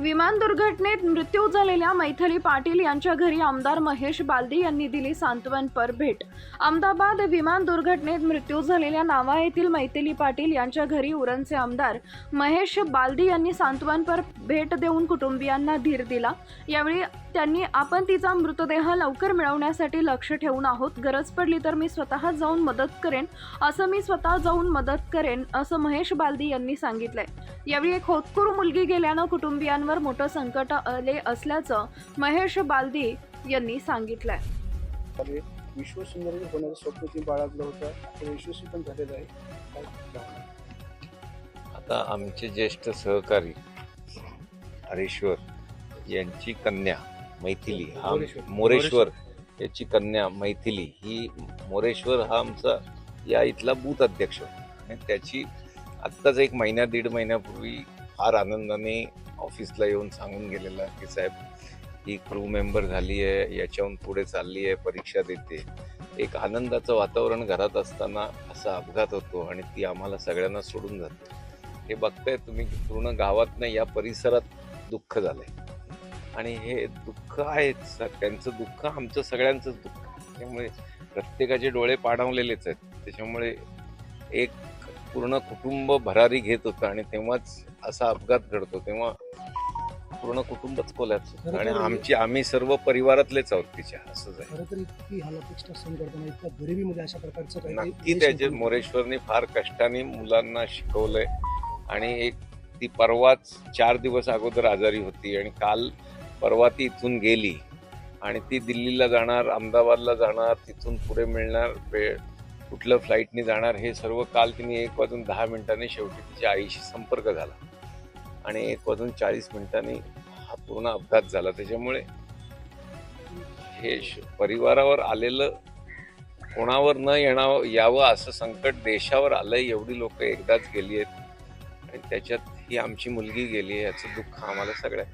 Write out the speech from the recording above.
विमान दुर्घटनेत मृत्यू झालेल्या मैथली पाटील यांच्या घरी आमदार महेश बालदी यांनी दिली सांत्वनपर भेट. अहमदाबाद विमान दुर्घटनेत मृत्यू झालेल्या नावा येथील मैथिली पाटील यांच्या घरी उरणचे आमदार महेश बालदी यांनी सांत्वनपर भेट देऊन कुटुंबियांना धीर दिला. यावेळी त्यांनी आपण तिचा मृतदेह लवकर मिळवण्यासाठी लक्ष ठेवून आहोत. गरज पडली तर मी स्वतः जाऊन मदत करेन असं मी स्वतः जाऊन मदत करेन असं महेश बालदी यांनी सांगितलंय. यावेळी एक होतकरू मुलगी गेल्यानं कुटुंबियांवर मोठं संकट आले असल्याचं महेश बालदी यांनी सांगितलंय विश्वसुंदर होण्याचं स्वप्न ती बाळगलं होतं ते यशस्वी पण झालेलं आहे? आता आमचे ज्येष्ठ सहकारी हरेश्वर यांची कन्या मैथिली हा मोरेश्वर. याची कन्या मैथिली ही मोरेश्वर हा आमचा या इथला बूथ अध्यक्ष त्याची आत्ताच एक महिन्या दीड महिन्यापूर्वी फार आनंदाने ऑफिसला येऊन सांगून गेलेला की साहेब ही क्रू मेंबर झाली आहे याच्याहून पुढे चालली आहे परीक्षा देते. एक आनंदाचं वातावरण घरात असताना असा अपघात होतो आणि ती आम्हाला सगळ्यांना सोडून जाते. हे बघताय तुम्ही की पूर्ण गावात नाही या परिसरात दुःख झालंय. आणि हे दुःख आहेच त्यांचं दुःख आमचं सगळ्यांचंच दुःख. आहे. त्यामुळे प्रत्येकाचे डोळे पाडावलेलेच आहेत. त्याच्यामुळे एक पूर्ण कुटुंब भरारी घेत होतं आणि तेव्हाच असा अपघात घडतो तेव्हा पूर्ण कुटुंबच होतं. आणि आमची आम्ही सर्व परिवारातलेच आहोत तिच्या असंच आहे खरं तर इतकी हालापेक्षा सहन करताना इतक्या गरिबीमध्ये अशा प्रकारचं काही नक्की त्याचे मोरेश्वरनी फार कष्टाने मुलांना शिकवलंय. आणि एक ती परवाच चार दिवस अगोदर आजारी होती आणि काल परवा ती इथून गेली. आणि ती दिल्लीला जाणार अहमदाबादला जाणार तिथून पुढे मिळणार वेळ कुठलं फ्लाईटने जाणार हे सर्व काल तिने एक वाजून दहा मिनिटांनी शेवटी तिच्या आईशी संपर्क झाला. आणि एक वाजून चाळीस मिनिटांनी हा पूर्ण अपघात झाला. त्याच्यामुळे हे श- परिवारावर आलेलं कोणावर न येणार यावं असं संकट देशावर आलं एवढी लोक एकदाच गेली आहेत. आणि त्याच्यात ही आमची मुलगी गेली आहे याचं दुःख आम्हाला सगळ्या